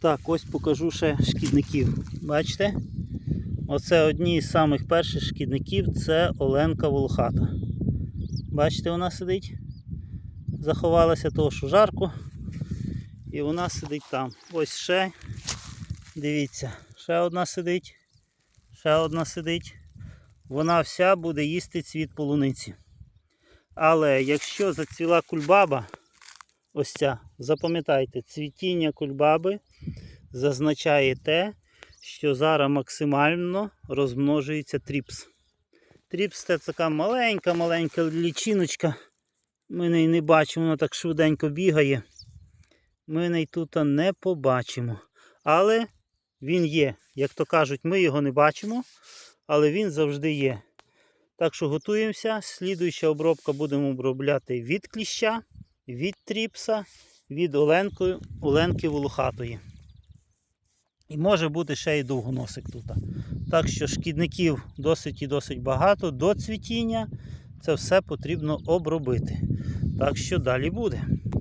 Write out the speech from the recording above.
Так, ось покажу ще шкідників. Бачите? Оце одні з самих перших шкідників це Оленка Волохата. Бачите, вона сидить. Заховалася того, що жарко. І вона сидить там. Ось ще. Дивіться, ще одна сидить. Ще одна сидить. Вона вся буде їсти цвіт полуниці. Але якщо зацвіла кульбаба, ось ця, запам'ятайте, цвітіння кульбаби зазначає те, що зараз максимально розмножується тріпс. Тріпс це така маленька-маленька лічиночка. Ми неї не бачимо, вона так швиденько бігає. Ми неї тут не побачимо. Але він є. Як то кажуть, ми його не бачимо, але він завжди є. Так що готуємося. Слідуюча обробка будемо обробляти від кліща, від тріпса, від оленки, оленки волохатої. І може бути ще й довгоносик тут. Так що шкідників досить і досить багато до цвітіння. Це все потрібно обробити. Так що далі буде.